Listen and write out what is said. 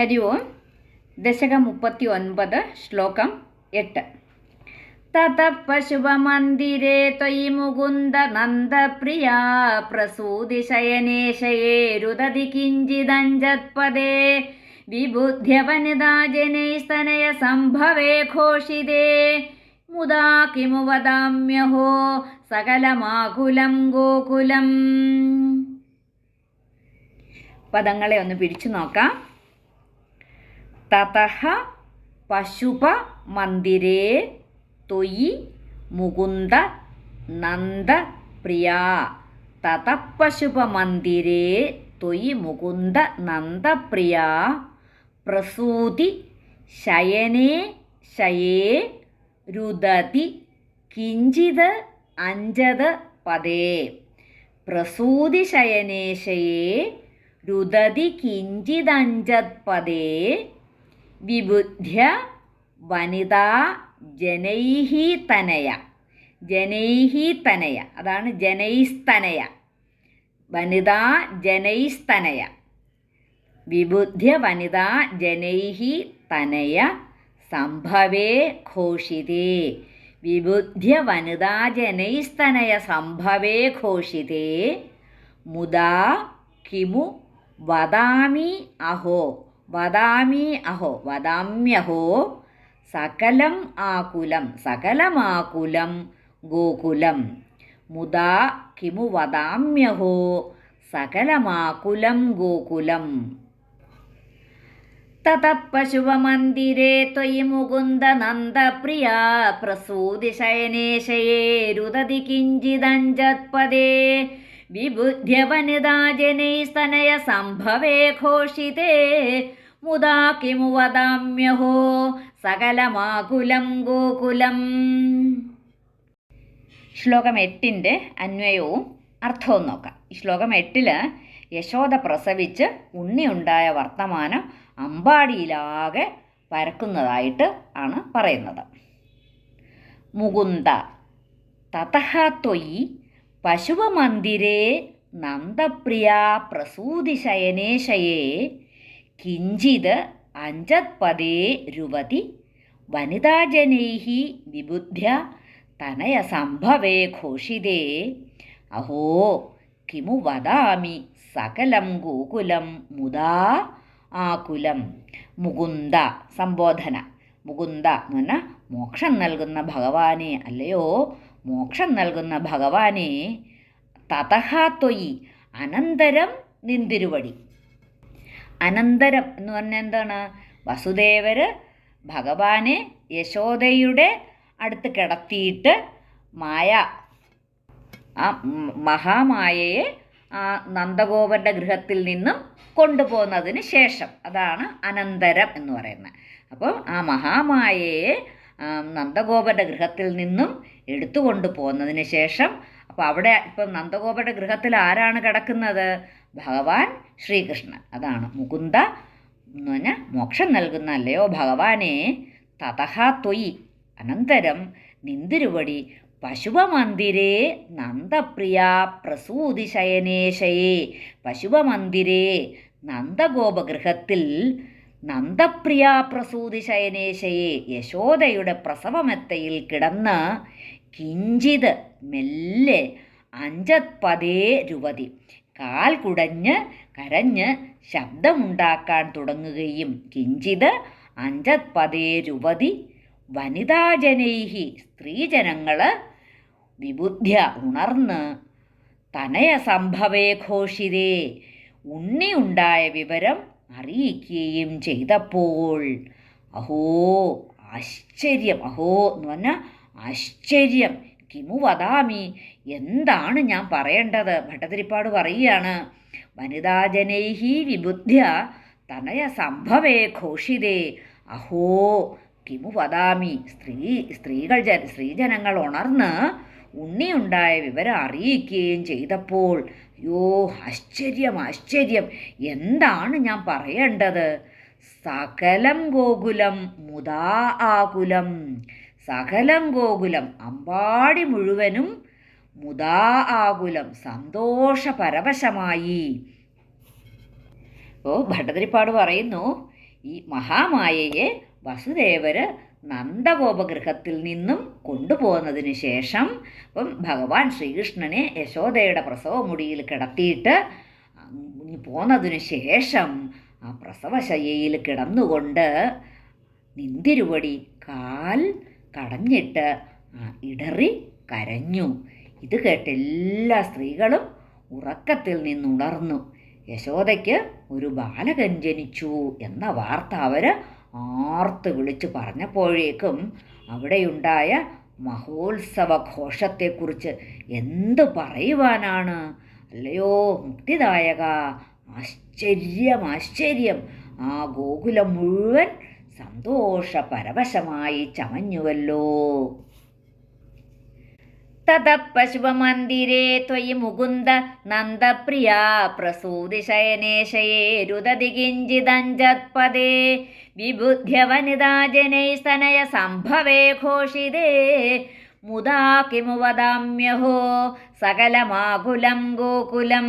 ഹരി ഓം. ദശകം മുപ്പത്തി ഒൻപത് ശ്ലോകം എട്ട്. തത പശുപമന്ദിരേ ത്വയി മുകുന്ദ നന്ദപ്രിയ പ്രസൂതി ശയനേശയേ രുദതി കിഞ്ചിദഞ്ജത്പദേ വിബുദ്ധ്യവനിതാ ജനൈസ്തനയ സംഭവേ ഘോഷിതേ. മുദാ കിമു വദാമ്യഹോ സകലമാകുലം ഗോകുലം. പദങ്ങളെ ഒന്ന് പിടിച്ചു നോക്കാം. തതഃ പശുപ മന്ദിരേ തൊയി മുകുന്ദ നന്ദ പ്രിയ. തതഃ പശുപ മന്ദിരേ തൊയി മുകുന്ദ നന്ദപ്രിയാ പ്രസൂതി ശയനേ ശയേ രുദതി കിഞ്ചിത് അഞ്ചത് പദേ. പ്രസൂതി ശയനേശയേ രുദതി കിഞ്ചിദഞ്ചത്പദേ വിബുദ്ധ്യ വനിതാ ജനൈഹി തനയ. ജനൈഹി തനയ. അതാണ് ജനൈസ്തനയ. വനിതാ ജനൈസ്തനയ. വിബുദ്ധ്യ വനിതാ ജനൈഹി തനയ സംഭവേ ഘോഷിതേ. വിബുദ്ധ്യ വനിതാ ജനൈസ്തനയ സംഭവേ ഘോഷിതേ. മുദാ കിമു വദാമി അഹോ. വദാമി അഹോ വദാമ്യഹോ സകലം ആകുലം സകലമാകുലം ഗോകുലം. മുദാ കിമു വദാമ്യഹോ സകലമാകുലം ഗോകുലം. തതഃ പശുവമന്ദിരേ ത്വയി മുകുന്ദ നന്ദപ്രിയാ പ്രസൂതി ശയനേശയേ വനിതാ ജനൈസ്തനയ സംഭവേ ഘോഷിതേ. മുദാ കിമു വദാമ്യഹോ സകലമാകുലം ഗോകുലം. ശ്ലോകം എട്ടിന്റെ അന്വയവും അർത്ഥവും നോക്കാം. ഈ ശ്ലോകം എട്ടിൽ യശോദ പ്രസവിച്ച് ഉണ്ണിയുണ്ടായ വർത്തമാനം അമ്പാടിയിലാകെ പരക്കുന്നതായിട്ട് ആണ് പറയുന്നത്. മുകുന്ദ തതഹ ത്വയി പശുവമന്ദിരേ നന്ദപ്രിയാ പ്രസൂതിശയനേശയേ. കിഞ്ചിത് അഞ്ചത്പദേ രുവതി. വനിതാജനൈഹി വിബുദ്ധ്യ തനയ സംഭവേ ഘോഷിതേ. അഹോ കിമു വദാമി സകലം ഗോകുലം മുദാ ആകുലം. മുകുന്ദ സംബോധന. മുകുന്ദ എന്ന് പറഞ്ഞാൽ മോക്ഷം നൽകുന്ന ഭഗവാനെ അല്ലയോ? മോക്ഷം നൽകുന്ന ഭഗവാനെ തഥാ ത്വയി അനന്തരം നിന്തിരുവടി. അനന്തരം എന്ന് പറഞ്ഞാൽ എന്താണ്? വസുദേവർ ഭഗവാനെ യശോദയുടെ അടുത്ത് കിടത്തിയിട്ട് മായ ആ മഹാമായയെ ആ നന്ദഗോപന്റെ ഗൃഹത്തിൽ നിന്നും കൊണ്ടുപോകുന്നതിന് ശേഷം. അതാണ് അനന്തരം എന്ന് പറയുന്നത്. അപ്പം ആ മഹാമായയെ നന്ദഗോപന്റെ ഗൃഹത്തിൽ നിന്നും എടുത്തുകൊണ്ട് പോകുന്നതിന് ശേഷം അപ്പോൾ അവിടെ ഇപ്പം നന്ദഗോപന്റെ ഗൃഹത്തിൽ ആരാണ് കിടക്കുന്നത്? ഭഗവാൻ ശ്രീകൃഷ്ണൻ. അതാണ് മുകുന്ദ എന്ന് പറഞ്ഞാൽ മോക്ഷം നൽകുന്ന അല്ലയോ? ഭഗവാനെ തതഹ ത്വയി അനന്തരം നിന്തിരുവടി പശുപമന്ദിരേ നന്ദപ്രിയ പ്രസൂതി ശയനേശയേ പശുപമന്ദിരേ നന്ദഗോപഗൃഹത്തിൽ നന്ദപ്രിയ പ്രസൂതി ശയനേശയെ യശോദയുടെ പ്രസവമെത്തയിൽ കിടന്ന് കിഞ്ചിത് മെല്ലെ അഞ്ചത്പതേ രൂപതി കാൽ കുടഞ്ഞ് കരഞ്ഞ് ശബ്ദമുണ്ടാക്കാൻ തുടങ്ങുകയും കിഞ്ചിത് അഞ്ചത്പതേ രൂപതി വനിതാജനൈഹി സ്ത്രീജനങ്ങൾ വിബുദ്ധ്യ ഉണർന്ന് തനയ സംഭവേ ഘോഷിതേ ഉണ്ണിയുണ്ടായ വിവരം അറിയിക്കുകയും ചെയ്തപ്പോൾ അഹോ ആശ്ചര്യം. അഹോ എന്ന് പറഞ്ഞാൽ ആശ്ചര്യം. കിമു വദാമി എന്താണ് ഞാൻ പറയേണ്ടത്? ഭട്ടതിരിപ്പാട് പറയുകയാണ്. വനിതാജനൈഹി വിബുദ്ധ്യ തനയ സംഭവേ ഘോഷിതേ. അഹോ കിമു വദാമി സ്ത്രീ സ്ത്രീകൾ ജ സ്ത്രീജനങ്ങൾ ഉണർന്ന് ഉണ്ണിയുണ്ടായ വിവരം അറിയിക്കുകയും ചെയ്തപ്പോൾ അയ്യോ ആശ്ചര്യം ആശ്ചര്യം എന്താണ് ഞാൻ പറയേണ്ടത്? സകലം ഗോകുലം മുതാ ആകുലം സകലം ഗോകുലം അമ്പാടി മുഴുവനും മുതാ ആകുലം സന്തോഷപരവശമായി. ഓ ഭട്ടതിരിപ്പാട് പറയുന്നു ഈ മഹാമായയെ വസുദേവര് നന്ദഗോപഗൃഹത്തിൽ നിന്നും കൊണ്ടുപോകുന്നതിന് ശേഷം ഇപ്പം ഭഗവാൻ ശ്രീകൃഷ്ണനെ യശോദയുടെ പ്രസവമുടിയിൽ കിടത്തിയിട്ട് പോന്നതിന് ശേഷം ആ പ്രസവശയ്യയിൽ കിടന്നുകൊണ്ട് നിന്തിരുവടി കാൽ കടഞ്ഞിട്ട് ഇടറി കരഞ്ഞു. ഇത് കേട്ട് എല്ലാ സ്ത്രീകളും ഉറക്കത്തിൽ നിന്നുണർന്നു. യശോദയ്ക്ക് ഒരു ബാലകൻ ജനിച്ചു എന്ന വാർത്ത അവർ ആർത്ത് വിളിച്ചു പറഞ്ഞപ്പോഴേക്കും അവിടെയുണ്ടായ മഹോത്സവ ഘോഷത്തെക്കുറിച്ച് എന്ത് പറയുവാനാണ്? അല്ലയോ മുക്തിദായക ആശ്ചര്യം ആശ്ചര്യം. ആ ഗോകുലം മുഴുവൻ സന്തോഷപരവശമായി ചമഞ്ഞുവല്ലോ. തത പശുപമന്ദിരേ ത്വയി മുകുന്ദ നന്ദപ്രിയാ പ്രസൂതിശയനേശയേ രുദതി കിഞ്ചിദഞ്ജത്പദേ വിബുദ്ധ്യവനിതാ ജനൈസ്തനയ സംഭവേ ഘോഷിതേ മുദാ वदाम्यहो സകലമാകുലം ഗോകുലം.